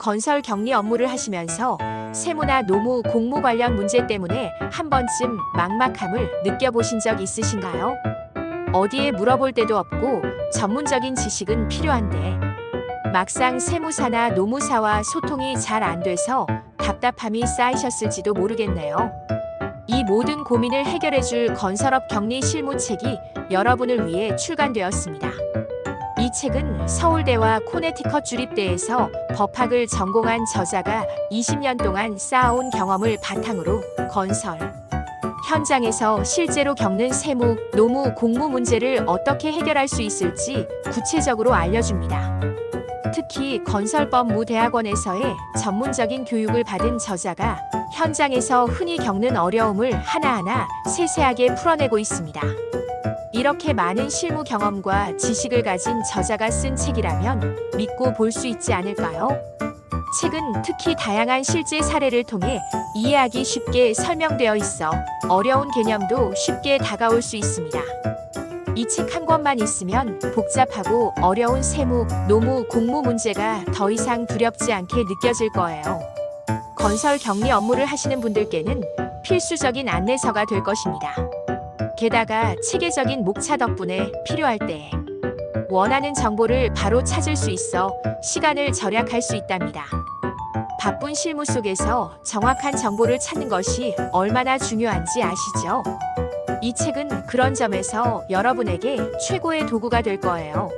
건설 격리 업무를 하시면서 세무나 노무 공무 관련 문제 때문에 한 번쯤 막막함을 느껴보신 적 있으신가요? 어디에 물어볼 데도 없고 전문적인 지식은 필요한데 막상 세무사나 노무사와 소통이 잘 안 돼서 답답함이 쌓이셨을지도 모르겠네요. 이 모든 고민을 해결해줄 건설업 격리 실무책이 여러분을 위해 출간되었습니다. 이 책은 서울대와 코네티컷 주립대에서 법학을 전공한 저자가 20년 동안 쌓아온 경험을 바탕으로 건설, 현장에서 실제로 겪는 세무, 노무, 공무 문제를 어떻게 해결할 수 있을지 구체적으로 알려줍니다. 특히 건설법무대학원에서의 전문적인 교육을 받은 저자가 현장에서 흔히 겪는 어려움을 하나하나 세세하게 풀어내고 있습니다. 이렇게 많은 실무 경험과 지식을 가진 저자가 쓴 책이라면 믿고 볼 수 있지 않을까요? 책은 특히 다양한 실제 사례를 통해 이해하기 쉽게 설명되어 있어 어려운 개념도 쉽게 다가올 수 있습니다. 이 책 한 권만 있으면 복잡하고 어려운 세무, 노무, 공무 문제가 더 이상 두렵지 않게 느껴질 거예요. 건설 격리 업무를 하시는 분들께는 필수적인 안내서가 될 것입니다. 게다가 체계적인 목차 덕분에 필요할 때 원하는 정보를 바로 찾을 수 있어 시간을 절약할 수 있답니다. 바쁜 실무 속에서 정확한 정보를 찾는 것이 얼마나 중요한지 아시죠? 이 책은 그런 점에서 여러분에게 최고의 도구가 될 거예요.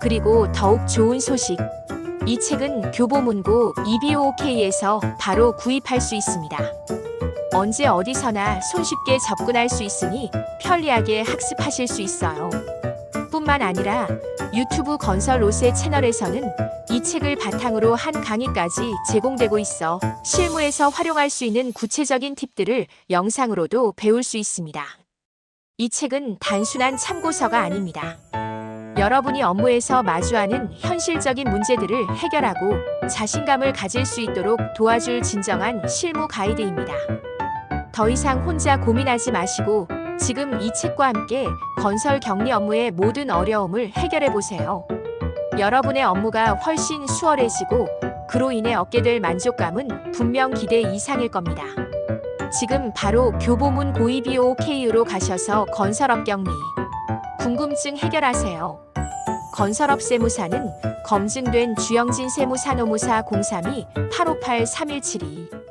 그리고 더욱 좋은 소식. 이 책은 교보문고 EBOK에서 바로 구입할 수 있습니다. 언제 어디서나 손쉽게 접근할 수 있으니 편리하게 학습하실 수 있어요. 뿐만 아니라 유튜브 건설 로세 채널에서는 이 책을 바탕으로 한 강의까지 제공되고 있어 실무에서 활용할 수 있는 구체적인 팁들을 영상으로도 배울 수 있습니다. 이 책은 단순한 참고서가 아닙니다. 여러분이 업무에서 마주하는 현실적인 문제들을 해결하고 자신감을 가질 수 있도록 도와줄 진정한 실무 가이드입니다. 더 이상 혼자 고민하지 마시고 지금 이 책과 함께 건설 격리 업무의 모든 어려움을 해결해 보세요. 여러분의 업무가 훨씬 수월해지고 그로 인해 얻게 될 만족감은 분명 기대 이상일 겁니다. 지금 바로 교보문 고이비오 KU로 가셔서 건설업 격리 궁금증 해결하세요. 건설업 세무사는 검증된 주영진 세무사 노무사 032 858 3172